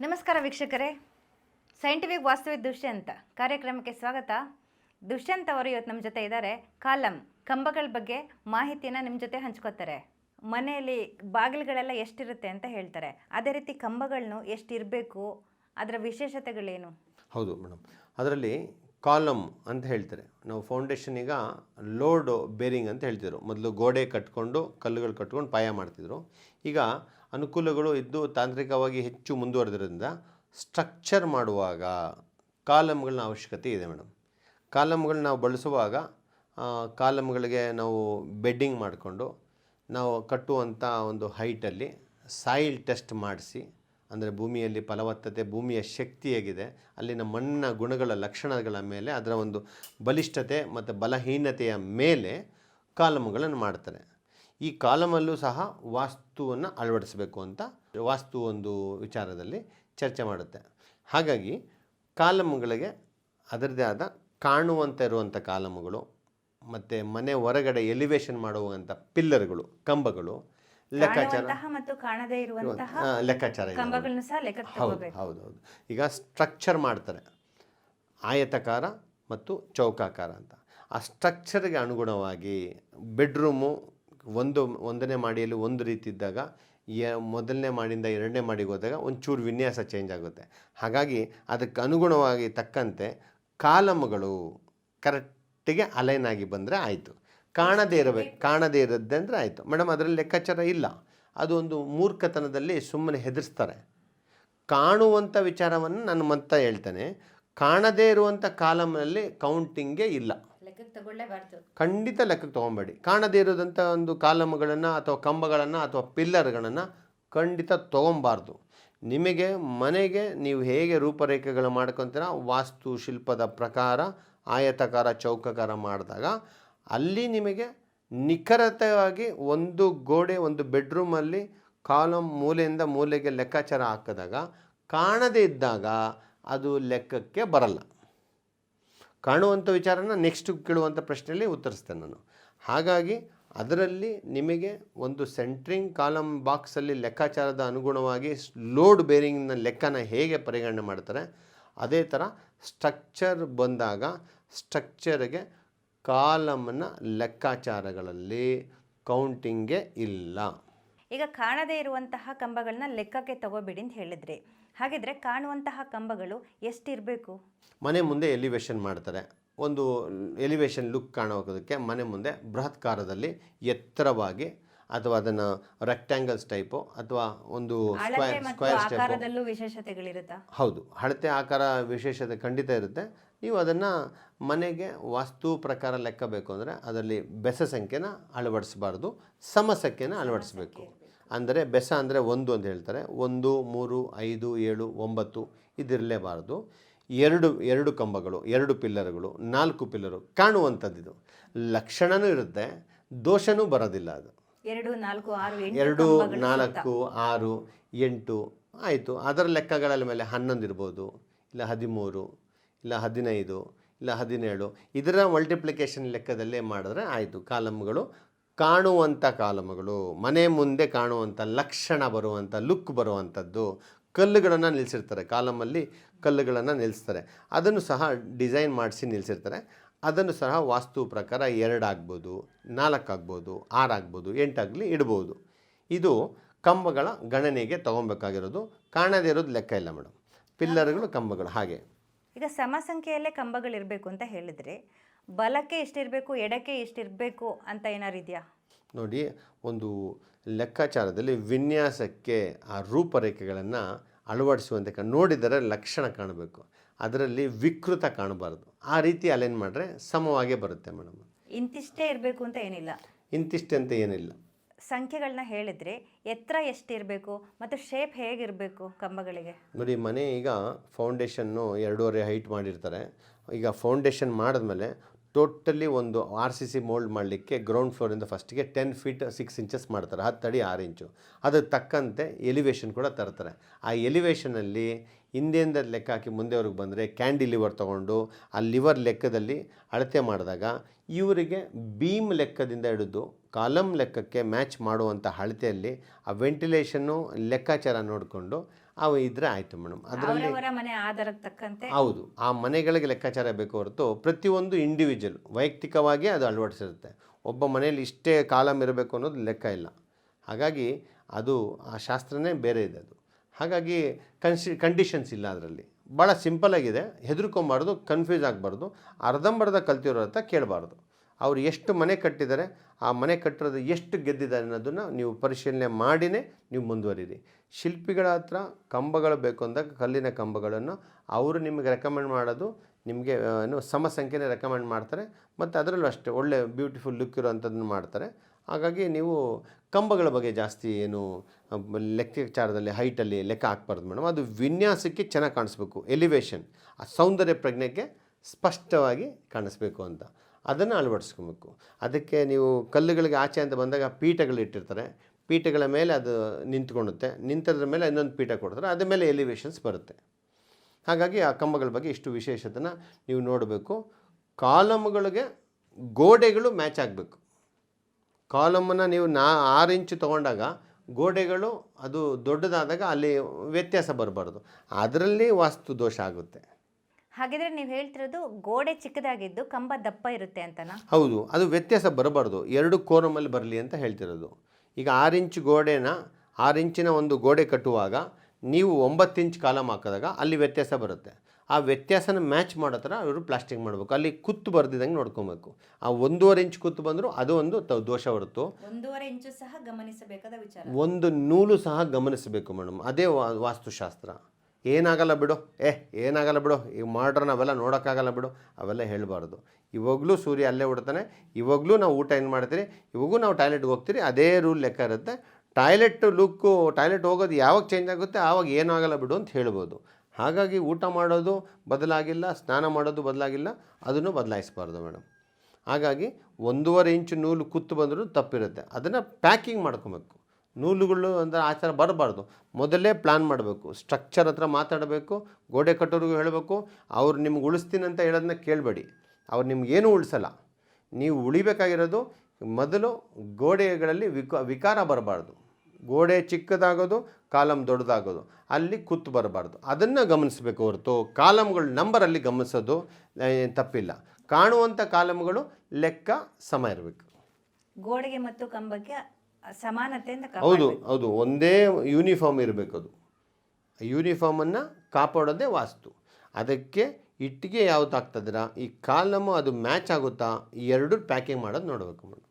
ನಮಸ್ಕಾರ ವೀಕ್ಷಕರೇ. ಸೈಂಟಿಫಿಕ್ ವಾಸ್ತವಿಕ ದುಷ್ಯಂತ ಕಾರ್ಯಕ್ರಮಕ್ಕೆ ಸ್ವಾಗತ. ದುಷ್ಯಂತ್ ಅವರು ಇವತ್ತು ನಮ್ಮ ಜೊತೆ ಇದ್ದಾರೆ. ಕಾಲಂ, ಕಂಬಗಳ ಬಗ್ಗೆ ಮಾಹಿತಿಯನ್ನು ನಿಮ್ಮ ಜೊತೆ ಹಂಚ್ಕೋತಾರೆ. ಮನೆಯಲ್ಲಿ ಬಾಗಿಲುಗಳೆಲ್ಲ ಎಷ್ಟಿರುತ್ತೆ ಅಂತ ಹೇಳ್ತಾರೆ. ಅದೇ ರೀತಿ ಕಂಬಗಳನ್ನು ಎಷ್ಟಿರಬೇಕು? ಅದರ ವಿಶೇಷತೆಗಳೇನು? ಹೌದು ಮೇಡಮ್. ಅದರಲ್ಲಿ ಕಾಲಮ್ ಅಂತ ಹೇಳ್ತಾರೆ. ನಾವು ಫೌಂಡೇಶನ್ ಈಗ ಲೋಡ್ ಬೇರಿಂಗ್ ಅಂತ ಹೇಳ್ತಿದ್ರು. ಮೊದಲು ಗೋಡೆ ಕಟ್ಕೊಂಡು, ಕಲ್ಲುಗಳು ಕಟ್ಕೊಂಡು ಪಾಯ ಮಾಡ್ತಿದ್ರು. ಈಗ ಅನುಕೂಲಗಳು ಇದ್ದು ತಾಂತ್ರಿಕವಾಗಿ ಹೆಚ್ಚು ಮುಂದುವರೆದ್ರಿಂದ ಸ್ಟ್ರಕ್ಚರ್ ಮಾಡುವಾಗ ಕಾಲಮ್ಗಳನ್ನ ಅವಶ್ಯಕತೆ ಇದೆ ಮೇಡಮ್. ಕಾಲಮ್ಗಳನ್ನ ನಾವು ಬಳಸುವಾಗ ಕಾಲಮ್ಗಳಿಗೆ ನಾವು ಬೆಡ್ಡಿಂಗ್ ಮಾಡಿಕೊಂಡು ನಾವು ಕಟ್ಟುವಂಥ ಒಂದು ಹೈಟಲ್ಲಿ ಸಾಯಿಲ್ ಟೆಸ್ಟ್ ಮಾಡಿಸಿ, ಅಂದರೆ ಭೂಮಿಯಲ್ಲಿ ಫಲವತ್ತತೆ, ಭೂಮಿಯ ಶಕ್ತಿ ಹೇಗಿದೆ, ಅಲ್ಲಿನ ಮಣ್ಣಿನ ಗುಣಗಳ ಲಕ್ಷಣಗಳ ಮೇಲೆ ಅದರ ಒಂದು ಬಲಿಷ್ಠತೆ ಮತ್ತು ಬಲಹೀನತೆಯ ಮೇಲೆ ಕಾಲಮ್ಗಳನ್ನು ಮಾಡ್ತಾರೆ. ಈ ಕಾಲಮಲ್ಲೂ ಸಹ ವಾಸ್ತುವನ್ನು ಅಳವಡಿಸಬೇಕು ಅಂತ ವಾಸ್ತು ಒಂದು ವಿಚಾರದಲ್ಲಿ ಚರ್ಚೆ ಮಾಡುತ್ತೆ. ಹಾಗಾಗಿ ಕಾಲಮ್ಗಳಿಗೆ ಅದರದೇ ಆದ ಕಾಣುವಂತೆ ಇರುವಂಥ ಕಾಲಮ್ಗಳು ಮತ್ತು ಮನೆ ಹೊರಗಡೆ ಎಲಿವೇಶನ್ ಮಾಡುವಂಥ ಪಿಲ್ಲರ್ಗಳು ಕಂಬಗಳು ಲೆಕ್ಕಾಚಾರ ಮತ್ತು ಕಾಣದೇ ಇರುವಂತಹ ಲೆಕ್ಕಾಚಾರ ಹೌದು ಹೌದು ಹೌದು. ಈಗ ಸ್ಟ್ರಕ್ಚರ್ ಮಾಡ್ತಾರೆ. ಆಯತಕಾರ ಮತ್ತು ಚೌಕಾಕಾರ ಅಂತ. ಆ ಸ್ಟ್ರಕ್ಚರ್ಗೆ ಅನುಗುಣವಾಗಿ ಬೆಡ್ರೂಮು ಒಂದು, ಒಂದನೇ ಮಾಡಿಯಲ್ಲಿ ಒಂದು ರೀತಿ ಇದ್ದಾಗ ಯ ಮೊದಲನೇ ಮಾಡಿಂದ ಎರಡನೇ ಮಾಡಿಗೆ ಹೋದಾಗ ಒಂಚೂರು ವಿನ್ಯಾಸ ಚೇಂಜ್ ಆಗುತ್ತೆ. ಹಾಗಾಗಿ ಅದಕ್ಕೆ ಅನುಗುಣವಾಗಿ ತಕ್ಕಂತೆ ಕಾಲಮ್ಗಳು ಕರೆಕ್ಟಿಗೆ ಅಲೈನ್ ಆಗಿ ಬಂದರೆ ಆಯಿತು. ಕಾಣದೇ ಇರಬೇಕು ಕಾಣದೇ ಇರದ್ದೆ ಅಂದರೆ ಆಯಿತು. ಮೇಡಮ್, ಅದರಲ್ಲಿ ಲೆಕ್ಕಾಚಾರ ಇಲ್ಲ. ಅದು ಒಂದು ಮೂರ್ಖತನದಲ್ಲಿ ಸುಮ್ಮನೆ ಹೆದರ್ಸ್ತಾರೆ. ಕಾಣುವಂಥ ವಿಚಾರವನ್ನು ನಾನು ಮತ್ತೆ ಹೇಳ್ತೇನೆ. ಕಾಣದೇ ಇರುವಂಥ ಕಾಲಮ್ನಲ್ಲಿ ಕೌಂಟಿಂಗೇ ಇಲ್ಲ. ಖಂಡಿತ ಲೆಕ್ಕಕ್ಕೆ ತೊಗೊಬೇಡಿ. ಕಾಣದೇ ಇರೋದಂಥ ಒಂದು ಕಾಲಮ್ಗಳನ್ನು ಅಥವಾ ಕಂಬಗಳನ್ನು ಅಥವಾ ಪಿಲ್ಲರ್ಗಳನ್ನು ಖಂಡಿತ ತೊಗೊಬಾರ್ದು. ನಿಮಗೆ, ಮನೆಗೆ ನೀವು ಹೇಗೆ ರೂಪರೇಖೆಗಳು ಮಾಡ್ಕೊತೀರ, ವಾಸ್ತು ಶಿಲ್ಪದ ಪ್ರಕಾರ, ಆಯತಕಾರ, ಚೌಕಕಾರ ಮಾಡಿದಾಗ ಅಲ್ಲಿ ನಿಮಗೆ ನಿಖರತೆಯಾಗಿ ಒಂದು ಗೋಡೆ, ಒಂದು ಬೆಡ್ರೂಮಲ್ಲಿ ಕಾಲಮ್ ಮೂಲೆಯಿಂದ ಮೂಲೆಗೆ ಲೆಕ್ಕಾಚಾರ ಹಾಕಿದಾಗ ಕಾಣದೇ ಇದ್ದಾಗ ಅದು ಲೆಕ್ಕಕ್ಕೆ ಬರಲ್ಲ. ಕಾಣುವಂಥ ವಿಚಾರನ ನೆಕ್ಸ್ಟ್ ಕೇಳುವಂಥ ಪ್ರಶ್ನೆಯಲ್ಲಿ ಉತ್ತರಿಸ್ತೇನೆ ನಾನು. ಹಾಗಾಗಿ ಅದರಲ್ಲಿ ನಿಮಗೆ ಒಂದು ಸೆಂಟ್ರಿಂಗ್ ಕಾಲಮ್ ಬಾಕ್ಸಲ್ಲಿ ಲೆಕ್ಕಾಚಾರದ ಅನುಗುಣವಾಗಿ ಲೋಡ್ ಬೇರಿಂಗ್ನ ಲೆಕ್ಕನ ಹೇಗೆ ಪರಿಗಣನೆ ಮಾಡ್ತಾರೆ, ಅದೇ ಥರ ಸ್ಟ್ರಕ್ಚರ್ ಬಂದಾಗ ಸ್ಟ್ರಕ್ಚರ್ಗೆ ಕಾಲಮ್ನ ಲೆಕ್ಕಾಚಾರಗಳಲ್ಲಿ ಕೌಂಟಿಂಗೇ ಇಲ್ಲ. ಈಗ ಕಾಣದೇ ಇರುವಂತಹ ಕಂಬಗಳನ್ನ ಲೆಕ್ಕಕ್ಕೆ ತಗೋಬೇಡಿ ಅಂತ ಹೇಳಿದ್ರಿ. ಹಾಗಿದ್ರೆ ಕಾಣುವಂತಹ ಕಂಬಗಳು ಎಷ್ಟಿರಬೇಕು? ಮನೆ ಮುಂದೆ ಎಲಿವೇಶನ್ ಮಾಡ್ತಾರೆ. ಒಂದು ಎಲಿವೇಶನ್ ಲುಕ್ ಕಾಣೋದಕ್ಕೆ ಮನೆ ಮುಂದೆ ಬೃಹತ್ಕಾರದಲ್ಲಿ ಎತ್ತರವಾಗಿ ಅಥವಾ ಅದನ್ನು ರೆಕ್ಟ್ಯಾಂಗಲ್ಸ್ ಟೈಪು ಅಥವಾ ಒಂದು ಸ್ಕ್ವೇರ್ ಸ್ಕ್ವೇರ್ ವಿಶೇಷತೆಗಳಿರುತ್ತಾ? ಹೌದು. ಹಳತೆ ಆಕಾರ ವಿಶೇಷತೆ ಖಂಡಿತ ಇರುತ್ತೆ. ನೀವು ಅದನ್ನು ಮನೆಗೆ ವಾಸ್ತು ಪ್ರಕಾರ ಲೆಕ್ಕ ಬೇಕು ಅಂದರೆ ಅದರಲ್ಲಿ ಬೆಸ ಸಂಖ್ಯೆನ ಅಳವಡಿಸಬಾರ್ದು ಸಮ ಸಂಖ್ಯೆನ ಅಳವಡಿಸಬೇಕು. ಅಂದರೆ ಬೆಸ ಅಂದರೆ ಒಂದು ಅಂತ ಹೇಳ್ತಾರೆ. ಒಂದು ಮೂರು ಐದು ಏಳು ಒಂಬತ್ತು ಇದಿರಲೇಬಾರ್ದು. ಎರಡು ಎರಡು ಕಂಬಗಳು ಎರಡು ಪಿಲ್ಲರ್ಗಳು ನಾಲ್ಕು ಪಿಲ್ಲರು ಕಾಣುವಂಥದ್ದಿದು. ಲಕ್ಷಣವೂ ಇರುತ್ತೆ ದೋಷನೂ ಬರೋದಿಲ್ಲ ಅದು. ಎರಡು ನಾಲ್ಕು ಆರು ಎರಡು ನಾಲ್ಕು ಆರು ಎಂಟು ಆಯಿತು. ಅದರ ಲೆಕ್ಕಗಳ ಮೇಲೆ ಹನ್ನೊಂದು ಇರ್ಬೋದು ಇಲ್ಲ ಹದಿಮೂರು ಇಲ್ಲ ಹದಿನೈದು ಇಲ್ಲ ಹದಿನೇಳು. ಇದರ ಮಲ್ಟಿಪ್ಲಿಕೇಶನ್ ಲೆಕ್ಕದಲ್ಲೇ ಮಾಡಿದ್ರೆ ಆಯಿತು. ಕಾಲಮ್ಗಳು ಕಾಣುವಂಥ ಕಾಲಮಗಳು, ಮನೆ ಮುಂದೆ ಕಾಣುವಂಥ ಲಕ್ಷಣ ಬರುವಂಥ, ಲುಕ್ ಬರುವಂಥದ್ದು ಕಲ್ಲುಗಳನ್ನು ನಿಲ್ಲಿಸಿರ್ತಾರೆ ಕಾಲಮಲ್ಲಿ ಕಲ್ಲುಗಳನ್ನು ನಿಲ್ಲಿಸ್ತಾರೆ ಅದನ್ನು ಸಹ ಡಿಸೈನ್ ಮಾಡಿಸಿ ನಿಲ್ಲಿಸಿರ್ತಾರೆ ಅದನ್ನು ಸಹ ವಾಸ್ತು ಪ್ರಕಾರ ಎರಡಾಗ್ಬೋದು ನಾಲ್ಕಾಗ್ಬೋದು ಆರಾಗ್ಬೋದು ಎಂಟಾಗಲಿ ಇಡ್ಬೋದು. ಇದು ಕಂಬಗಳ ಗಣನೆಗೆ ತೊಗೊಬೇಕಾಗಿರೋದು. ಕಾಣದೇ ಇರೋದು ಲೆಕ್ಕ ಇಲ್ಲ ಮೇಡಮ್. ಪಿಲ್ಲರ್ಗಳು ಕಂಬಗಳು, ಹಾಗೆ. ಈಗ ಸಮ ಸಂಖ್ಯೆಯಲ್ಲೇ ಕಂಬಗಳಿರಬೇಕು ಅಂತ ಹೇಳಿದ್ರಿ ಬಲಕ್ಕೆ ಎಷ್ಟಿರಬೇಕು ಎಡಕ್ಕೆ ಎಷ್ಟಿರಬೇಕು ಅಂತ ಏನಾರು ಇದೆಯಾ? ನೋಡಿ ಒಂದು ಲೆಕ್ಕಾಚಾರದಲ್ಲಿ ವಿನ್ಯಾಸಕ್ಕೆ ಆ ರೂಪರೇಖೆಗಳನ್ನು ಅಳವಡಿಸುವಂತೆ ಕ- ನೋಡಿದರೆ ಲಕ್ಷಣ ಕಾಣಬೇಕು. ಅದರಲ್ಲಿ ವಿಕೃತ ಕಾಣಬಾರ್ದು. ಆ ರೀತಿ ಅಲೈನ್ ಮಾಡಿದ್ರೆ ಸಮವಾಗೇ ಬರುತ್ತೆ ಮೇಡಮ್. ಇಂತಿಷ್ಟೇ ಇರಬೇಕು ಅಂತ ಏನಿಲ್ಲ? ಇಂತಿಷ್ಟೇ ಅಂತ ಏನಿಲ್ಲ. ಸಂಖ್ಯೆಗಳನ್ನ ಹೇಳಿದರೆ ಎತ್ತರ ಎಷ್ಟಿರಬೇಕು ಮತ್ತು ಶೇಪ್ ಹೇಗಿರಬೇಕು ಕಂಬಗಳಿಗೆ? ನೋಡಿ ಮನೆ ಈಗ ಫೌಂಡೇಶನ್ನು ಎರಡೂವರೆ ಹೈಟ್ ಮಾಡಿರ್ತಾರೆ. ಈಗ ಫೌಂಡೇಶನ್ ಮಾಡಿದ್ಮೇಲೆ ಟೋಟಲಿ ಒಂದು ಆರ್ ಸಿ ಸಿ ಮೋಲ್ಡ್ ಮಾಡಲಿಕ್ಕೆ ಗ್ರೌಂಡ್ ಫ್ಲೋರಿಂದ ಫಸ್ಟಿಗೆ ಟೆನ್ ಫೀಟ್ ಸಿಕ್ಸ್ ಇಂಚಸ್ ಮಾಡ್ತಾರೆ, ಹತ್ತು ಅಡಿ ಆರು ಇಂಚು ಅದಕ್ಕೆ ತಕ್ಕಂತೆ ಎಲಿವೇಷನ್ ಕೂಡ ತರ್ತಾರೆ. ಆ ಎಲಿವೇಷನಲ್ಲಿ ಹಿಂದೆಯಿಂದ ಲೆಕ್ಕ ಹಾಕಿ ಮುಂದೆವ್ರಿಗೆ ಬಂದರೆ ಕ್ಯಾಂಡಿ ಲಿವರ್ ತೊಗೊಂಡು ಆ ಲಿವರ್ ಲೆಕ್ಕದಲ್ಲಿ ಅಳತೆ ಮಾಡಿದಾಗ ಇವರಿಗೆ ಬೀಮ್ ಲೆಕ್ಕದಿಂದ ಹಿಡಿದು ಕಾಲಮ್ ಲೆಕ್ಕಕ್ಕೆ ಮ್ಯಾಚ್ ಮಾಡುವಂಥ ಅಳತೆಯಲ್ಲಿ ಆ ವೆಂಟಿಲೇಷನ್ನು ಲೆಕ್ಕಾಚಾರ ನೋಡಿಕೊಂಡು ಅವು ಇದ್ರೆ ಆಯಿತು ಮೇಡಮ್. ಅದರಲ್ಲಿ ಮನೆ ತಕ್ಕಂತೆ. ಹೌದು ಆ ಮನೆಗಳಿಗೆ ಲೆಕ್ಕಾಚಾರ ಬೇಕು ಹೊರತು ಪ್ರತಿಯೊಂದು ಇಂಡಿವಿಜುವಲ್ ವೈಯಕ್ತಿಕವಾಗಿ ಅದು ಅಳವಡಿಸಿರುತ್ತೆ. ಒಬ್ಬ ಮನೆಯಲ್ಲಿ ಇಷ್ಟೇ ಕಾಲಮ್ ಇರಬೇಕು ಅನ್ನೋದು ಲೆಕ್ಕ ಇಲ್ಲ. ಹಾಗಾಗಿ ಅದು ಆ ಶಾಸ್ತ್ರನೇ ಬೇರೆ ಇದೆ ಅದು. ಹಾಗಾಗಿ ಕನ್ಸಿ ಕಂಡೀಷನ್ಸ್ ಇಲ್ಲ ಅದರಲ್ಲಿ. ಭಾಳ ಸಿಂಪಲ್ ಆಗಿದೆ. ಹೆದರ್ಕೊಂಬಾರ್ದು ಕನ್ಫ್ಯೂಸ್ ಆಗಬಾರ್ದು. ಅರ್ಧಂಬರ್ಧ ಕಲ್ತಿರೋ ಅಂತ ಕೇಳಬಾರ್ದು. ಅವ್ರು ಎಷ್ಟು ಮನೆ ಕಟ್ಟಿದ್ದಾರೆ, ಆ ಮನೆ ಕಟ್ಟಿರೋದು ಎಷ್ಟು ಗೆದ್ದಿದ್ದಾರೆ ಅನ್ನೋದನ್ನು ನೀವು ಪರಿಶೀಲನೆ ಮಾಡಿನೇ ನೀವು ಮುಂದುವರಿರಿ. ಶಿಲ್ಪಿಗಳ ಹತ್ರ ಕಂಬಗಳು ಬೇಕು ಅಂದಾಗ ಕಲ್ಲಿನ ಕಂಬಗಳನ್ನು ಅವರು ನಿಮಗೆ ರೆಕಮೆಂಡ್ ಮಾಡೋದು, ನಿಮಗೆ ಏನು ಸಮ ಸಂಖ್ಯೆನೇ ರೆಕಮೆಂಡ್ ಮಾಡ್ತಾರೆ, ಮತ್ತು ಅದರಲ್ಲೂ ಅಷ್ಟೇ ಒಳ್ಳೆ ಬ್ಯೂಟಿಫುಲ್ ಲುಕ್ ಇರೋವಂಥದ್ದನ್ನು ಮಾಡ್ತಾರೆ. ಹಾಗಾಗಿ ನೀವು ಕಂಬಗಳ ಬಗ್ಗೆ ಜಾಸ್ತಿ ಏನು ಲೆಕ್ಕಾಚಾರದಲ್ಲಿ ಹೈಟಲ್ಲಿ ಲೆಕ್ಕ ಹಾಕ್ಬಾರ್ದು ಮೇಡಮ್. ಅದು ವಿನ್ಯಾಸಕ್ಕೆ ಚೆನ್ನಾಗಿ ಕಾಣಿಸ್ಬೇಕು ಎಲಿವೇಶನ್ ಆ ಸೌಂದರ್ಯ ಪ್ರಜ್ಞೆಗೆ ಸ್ಪಷ್ಟವಾಗಿ ಕಾಣಿಸ್ಬೇಕು ಅಂತ. ಅದನ್ನು ಅಳವಡಿಸ್ಕೊಬೇಕು. ಅದಕ್ಕೆ ನೀವು ಕಲ್ಲುಗಳಿಗೆ ಆಚೆ ಅಂತ ಬಂದಾಗ ಪೀಠಗಳು ಇಟ್ಟಿರ್ತಾರೆ. ಪೀಠಗಳ ಮೇಲೆ ಅದು ನಿಂತ್ಕೊಳ್ಳುತ್ತೆ. ನಿಂತದ್ರ ಮೇಲೆ ಇನ್ನೊಂದು ಪೀಠ ಕೊಡ್ತಾರೆ. ಅದ್ರ ಮೇಲೆ ಎಲಿವೇಶನ್ಸ್ ಬರುತ್ತೆ. ಹಾಗಾಗಿ ಆ ಕಂಬಗಳ ಬಗ್ಗೆ ಇಷ್ಟು ವಿಶೇಷತೆನ ನೀವು ನೋಡಬೇಕು. ಕಾಲಮ್ಗಳಿಗೆ ಗೋಡೆಗಳು ಮ್ಯಾಚ್ ಆಗಬೇಕು. ಕಾಲಮನ್ನು ನೀವು ನಾ ಆರು ಇಂಚು ತೊಗೊಂಡಾಗ ಗೋಡೆಗಳು ಅದು ದೊಡ್ಡದಾದಾಗ ಅಲ್ಲಿ ವ್ಯತ್ಯಾಸ ಬರಬಾರ್ದು. ಅದರಲ್ಲಿ ವಾಸ್ತು ದೋಷ ಆಗುತ್ತೆ. ಹಾಗಿದ್ರೆ ನೀವು ಹೇಳ್ತಿರೋದು ಗೋಡೆ ಚಿಕ್ಕದಾಗಿದ್ದು ಕಂಬ ದಪ್ಪ ಇರುತ್ತೆ ಅಂತನಾ? ಹೌದು ಅದು ವ್ಯತ್ಯಾಸ ಬರಬಾರ್ದು. ಎರಡು ಕೋರಮಲ್ಲಿ ಬರಲಿ ಅಂತ ಹೇಳ್ತಿರೋದು. ಈಗ ಆರು ಇಂಚ್ ಗೋಡೆನ ಆರು ಇಂಚಿನ ಒಂದು ಗೋಡೆ ಕಟ್ಟುವಾಗ ನೀವು ಒಂಬತ್ತು ಇಂಚ್ ಕಾಲಮ್ ಹಾಕಿದಾಗ ಅಲ್ಲಿ ವ್ಯತ್ಯಾಸ ಬರುತ್ತೆ. ಆ ವ್ಯತ್ಯಾಸನ ಮ್ಯಾಚ್ ಮಾಡೋ ಥರ ಇವರು ಪ್ಲಾಸ್ಟಿಕ್ ಮಾಡಬೇಕು. ಅಲ್ಲಿ ಕುತ್ತು ಬರ್ದಿದ್ದಂಗೆ ನೋಡ್ಕೊಬೇಕು. ಆ ಒಂದೂವರೆ ಇಂಚ್ ಕುತ್ತು ಬಂದರೂ ಅದು ಒಂದು ತ- ದೋಷ ಹೊರತು. ಒಂದೂವರೆ ಇಂಚು ಸಹ ಗಮನಿಸಬೇಕಾದ ವಿಚಾರ. ಒಂದು ನೂಲು ಸಹ ಗಮನಿಸಬೇಕು ಮೇಡಮ್. ಅದೇ ವಾ- ವಾಸ್ತುಶಾಸ್ತ್ರ. ಏನಾಗಲ್ಲ ಬಿಡು. ಏ, ಏನಾಗಲ್ಲ ಬಿಡು. ಈಗ ಮಾಡ್ರನ್ ಅವೆಲ್ಲ ನೋಡೋಕ್ಕಾಗಲ್ಲ ಬಿಡು. ಅವೆಲ್ಲ ಹೇಳಬಾರ್ದು. ಇವಾಗಲೂ ಸೂರ್ಯ ಅಲ್ಲೇ ಉಡ್ತಾನೆ. ಇವಾಗಲೂ ನಾವು ಊಟ ಏನು ಮಾಡ್ತೀರಿ? ಇವಾಗೂ ನಾವು ಟಾಯ್ಲೆಟ್ಗೆ ಹೋಗ್ತೀರಿ. ಅದೇ ರೂಲ್ ಲೆಕ್ಕ ಇರುತ್ತೆ. ಟಾಯ್ಲೆಟ್ ಲುಕ್ಕು ಟಾಯ್ಲೆಟ್ ಹೋಗೋದು ಯಾವಾಗ ಚೇಂಜ್ ಆಗುತ್ತೆ? ಆವಾಗ ಏನಾಗಲ್ಲ ಬಿಡು ಅಂತ ಹೇಳ್ಬೋದು. ಹಾಗಾಗಿ ಊಟ ಮಾಡೋದು ಬದಲಾಗಿಲ್ಲ, ಸ್ನಾನ ಮಾಡೋದು ಬದಲಾಗಿಲ್ಲ, ಅದನ್ನು ಬದಲಾಯಿಸಬಾರ್ದು ಮೇಡಮ್ ಹಾಗಾಗಿ ಒಂದೂವರೆ ಇಂಚು ನೂಲು ಕುತ್ತು ಬಂದರೂ ತಪ್ಪಿರುತ್ತೆ. ಅದನ್ನು ಪ್ಯಾಕಿಂಗ್ ಮಾಡ್ಕೊಬೇಕು. ನೂಲುಗಳು ಅಂದರೆ ಆ ಥರ ಬರಬಾರ್ದು. ಮೊದಲೇ ಪ್ಲ್ಯಾನ್ ಮಾಡಬೇಕು. ಸ್ಟ್ರಕ್ಚರ್ ಹತ್ರ ಮಾತಾಡಬೇಕು, ಗೋಡೆ ಕಟ್ಟೋರಿಗೂ ಹೇಳಬೇಕು, ಅವ್ರು ನಿಮ್ಗೆ ಉಳಿಸ್ತೀನಿ ಅಂತ ಹೇಳೋದನ್ನ ಕೇಳಬೇಡಿ. ಅವ್ರು ನಿಮ್ಗೇನು ಉಳಿಸಲ್ಲ. ನೀವು ಉಳಿಬೇಕಾಗಿರೋದು ಮೊದಲು ಗೋಡೆಗಳಲ್ಲಿ ವಿಕ, ವಿಕಾರ ಬರಬಾರ್ದು. ಗೋಡೆ ಚಿಕ್ಕದಾಗೋದು ಕಾಲಮ್ ದೊಡ್ಡದಾಗೋದು. ಅಲ್ಲಿ ಕುತ್ತು ಬರಬಾರ್ದು. ಅದನ್ನು ಗಮನಿಸಬೇಕು ಹೊರತು. ಕಾಲಮ್ಗಳು ನಂಬರಲ್ಲಿ ಗಮನಿಸೋದು ತಪ್ಪಿಲ್ಲ. ಕಾಣುವಂಥ ಕಾಲಮ್ಗಳು ಲೆಕ್ಕ, ಸಮ ಇರಬೇಕು. ಗೋಡೆಗೆ ಮತ್ತು ಕಂಬಕ್ಕೆ ಕಾಪಾಡ್ಬೇಕು. ಹೌದು ಹೌದು. ಒಂದೇ ಯೂನಿಫಾರ್ಮ್ ಇರಬೇಕು ಅದು. ಯೂನಿಫಾರ್ಮನ್ನು ಕಾಪಾಡೋದೇ ವಾಸ್ತು. ಅದಕ್ಕೆ ಇಟ್ಟಿಗೆ ಯಾವ್ದು ಆಗ್ತದ್ರ ಈ ಕಾಲಮು ಅದು ಮ್ಯಾಚ್ ಆಗುತ್ತಾ? ಈ ಎರಡು ಪ್ಯಾಕಿಂಗ್ ಮಾಡೋದು ನೋಡಬೇಕು ಮೇಡಮ್.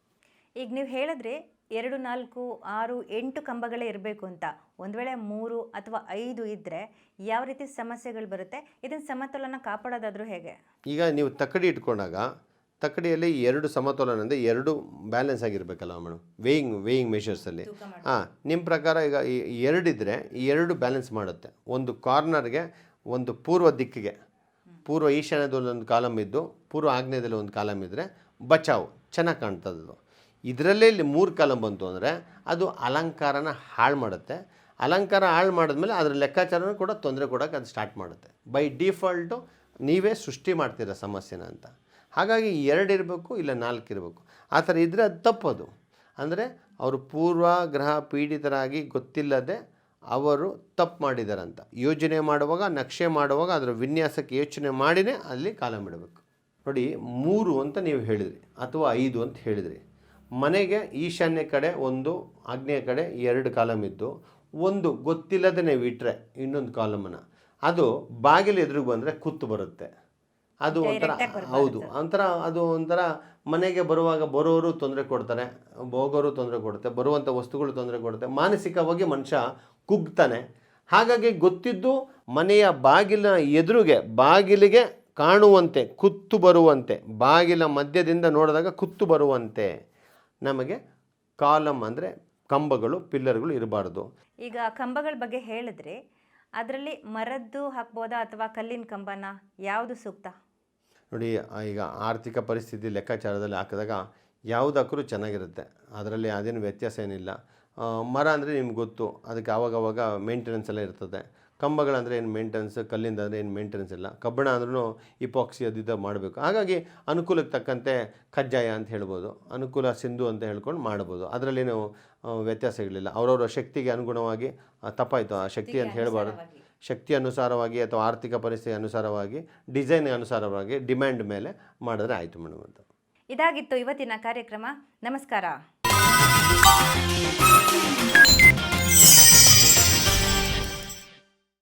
ಈಗ ನೀವು ಹೇಳಿದ್ರೆ ಎರಡು ನಾಲ್ಕು ಆರು ಎಂಟು ಕಂಬಗಳೇ ಇರಬೇಕು ಅಂತ. ಒಂದು ವೇಳೆ ಮೂರು ಅಥವಾ ಐದು ಇದ್ದರೆ ಯಾವ ರೀತಿ ಸಮಸ್ಯೆಗಳು ಬರುತ್ತೆ? ಇದನ್ನು ಸಮತೋಲನ ಕಾಪಾಡೋದಾದರೂ ಹೇಗೆ? ಈಗ ನೀವು ತಕ್ಕಡಿ ಇಟ್ಕೊಂಡಾಗ ತಕ್ಕಡಿಯಲ್ಲಿ ಎರಡು ಸಮತೋಲನ ಅಂದರೆ ಎರಡು ಬ್ಯಾಲೆನ್ಸ್ ಆಗಿರಬೇಕಲ್ಲ ಮೇಡಮ್? ವೇಯಿಂಗ್ ವೇಯಿಂಗ್ ಮೆಷರ್ಸಲ್ಲಿ ಹಾಂ ನಿಮ್ಮ ಪ್ರಕಾರ ಈಗ ಎರಡಿದ್ರೆ ಈ ಎರಡು ಬ್ಯಾಲೆನ್ಸ್ ಮಾಡುತ್ತೆ. ಒಂದು ಕಾರ್ನರ್ಗೆ ಒಂದು ಪೂರ್ವ ದಿಕ್ಕಿಗೆ. ಪೂರ್ವ ಈಶಾನ್ಯದಲ್ಲಿ ಒಂದು ಕಾಲಮ್ ಇದ್ದು ಪೂರ್ವ ಆಗ್ನೇಯದಲ್ಲಿ ಒಂದು ಕಾಲಮ್ ಇದ್ದರೆ ಬಚಾವು ಚೆನ್ನಾಗಿ ಕಾಣ್ತದೆ ಅದು ಇದರಲ್ಲೇ ಇಲ್ಲಿ ಮೂರು ಕಾಲಮ್ ಬಂತು ಅಂದರೆ ಅದು ಅಲಂಕಾರನ ಹಾಳು ಮಾಡುತ್ತೆ. ಅಲಂಕಾರ ಹಾಳು ಮಾಡಿದ್ಮೇಲೆ ಅದರ ಲೆಕ್ಕಾಚಾರನೂ ಕೂಡ ತೊಂದರೆ ಕೊಡೋಕೆ ಅದು ಸ್ಟಾರ್ಟ್ ಮಾಡುತ್ತೆ. ಬೈ ಡಿಫಾಲ್ಟು ನೀವೇ ಸೃಷ್ಟಿ ಮಾಡ್ತೀರ ಸಮಸ್ಯೆನ ಅಂತ. ಹಾಗಾಗಿ ಎರಡು ಇರಬೇಕು ಇಲ್ಲ ನಾಲ್ಕು ಇರಬೇಕು. ಆ ಥರ ಇದ್ದರೆ ಅದು ತಪ್ಪದು. ಅಂದರೆ ಅವರು ಪೂರ್ವ ಗ್ರಹ ಪೀಡಿತರಾಗಿ ಗೊತ್ತಿಲ್ಲದೆ ಅವರು ತಪ್ಪು ಮಾಡಿದಾರಂತ. ಯೋಜನೆ ಮಾಡುವಾಗ, ನಕ್ಷೆ ಮಾಡುವಾಗ ಅದರ ವಿನ್ಯಾಸಕ್ಕೆ ಯೋಚನೆ ಮಾಡಿನೇ ಅಲ್ಲಿ ಕಾಲ ಬಿಡಬೇಕು ನೋಡಿ, ಮೂರು ಅಂತ ನೀವು ಹೇಳಿದ್ರಿ, ಅಥವಾ ಐದು ಅಂತ ಹೇಳಿದ್ರಿ. ಮನೆಗೆ ಈಶಾನ್ಯ ಕಡೆ ಒಂದು ಆಗ್ನೇಯ ಕಡೆ ಎರಡು ಕಾಲಮ್ ಇದ್ದು, ಒಂದು ಗೊತ್ತಿಲ್ಲದೇ ನೀವು ಇಟ್ಟರೆ ಇನ್ನೊಂದು ಕಾಲಮನ್ನು. ಅದು ಬಾಗಿಲು ಎದುರಿಗೆ ಬಂದರೆ ಕುತ್ತು ಬರುತ್ತೆ. ಅದು ಒಂಥರ ಹೌದು ಒಂಥರ ಅದು ಒಂಥರ ಮನೆಗೆ ಬರುವಾಗ ಬರೋರು ತೊಂದರೆ ಕೊಡ್ತಾರೆ ಹೋಗೋರು ತೊಂದರೆ ಕೊಡುತ್ತೆ ಬರುವಂಥ ವಸ್ತುಗಳು ತೊಂದರೆ ಕೊಡುತ್ತೆ. ಮಾನಸಿಕವಾಗಿ ಮನುಷ್ಯ ಕುಗ್ತಾನೆ. ಹಾಗಾಗಿ ಗೊತ್ತಿದ್ದು ಮನೆಯ ಬಾಗಿಲ ಎದುರಿಗೆ ಬಾಗಿಲಿಗೆ ಕಾಣುವಂತೆ ಕುತ್ತು ಬರುವಂತೆ ಬಾಗಿಲ ಮಧ್ಯದಿಂದ ನೋಡಿದಾಗ ಕುತ್ತು ಬರುವಂತೆ ನಮಗೆ ಕಾಲಮ್ ಅಂದರೆ ಕಂಬಗಳು ಪಿಲ್ಲರ್ಗಳು ಇರಬಾರ್ದು. ಈಗ ಕಂಬಗಳ ಬಗ್ಗೆ ಹೇಳಿದ್ರೆ ಅದರಲ್ಲಿ ಮರದ್ದು ಹಾಕ್ಬೋದಾ ಅಥವಾ ಕಲ್ಲಿನ ಕಂಬನ? ಯಾವುದು ಸೂಕ್ತ? ನೋಡಿ ಈಗ ಆರ್ಥಿಕ ಪರಿಸ್ಥಿತಿ ಲೆಕ್ಕಾಚಾರದಲ್ಲಿ ಹಾಕಿದಾಗ ಯಾವುದಕ್ಕೂ ಚೆನ್ನಾಗಿರುತ್ತೆ. ಅದರಲ್ಲಿ ಅದೇನು ವ್ಯತ್ಯಾಸ ಏನಿಲ್ಲ. ಮರ ಅಂದರೆ ನಿಮ್ಗೆ ಗೊತ್ತು ಅದಕ್ಕೆ ಆವಾಗವಾಗ ಮೇಂಟೆನೆನ್ಸ್ ಎಲ್ಲ ಇರ್ತದೆ. ಕಂಬಗಳಂದರೆ ಏನು ಮೇಂಟೆನೆನ್ಸ್ ಕಲ್ಲಿಂದ ಅಂದರೆ ಏನು ಮೇಂಟೆನೆನ್ಸ್ ಇಲ್ಲ. ಕಬ್ಬಣ ಅಂದ್ರೂ ಇಪಾಕ್ಸಿ ಅದಿದ್ದ ಮಾಡಬೇಕು. ಹಾಗಾಗಿ ಅನುಕೂಲಕ್ಕೆ ತಕ್ಕಂತೆ ಕಜ್ಜಾಯ ಅಂತ ಹೇಳ್ಬೋದು ಅನುಕೂಲ ಸಿಂಧು ಅಂತ ಹೇಳ್ಕೊಂಡು ಮಾಡ್ಬೋದು. ಅದರಲ್ಲೇನು ವ್ಯತ್ಯಾಸ ವ್ಯತ್ಯಾಸಗಳಿಲ್ಲ. ಅವರವರ ಶಕ್ತಿಗೆ ಅನುಗುಣವಾಗಿ ತಪ್ಪಾಯಿತು ಆ ಶಕ್ತಿ ಅಂತ ಹೇಳಬಾರ್ದು. ಶಕ್ತಿ ಅನುಸಾರವಾಗಿ ಅಥವಾ ಆರ್ಥಿಕ ಪರಿಸ್ಥಿತಿ ಅನುಸಾರವಾಗಿ, ಡಿಸೈನ್ ಅನುಸಾರವಾಗಿ, ಡಿಮ್ಯಾಂಡ್ ಮೇಲೆ ಮಾಡಿದ್ರೆ ಆಯಿತು ಮೇಡಮ್ ಅಂತ. ಇದಾಗಿತ್ತು ಇವತ್ತಿನ ಕಾರ್ಯಕ್ರಮ. ನಮಸ್ಕಾರ.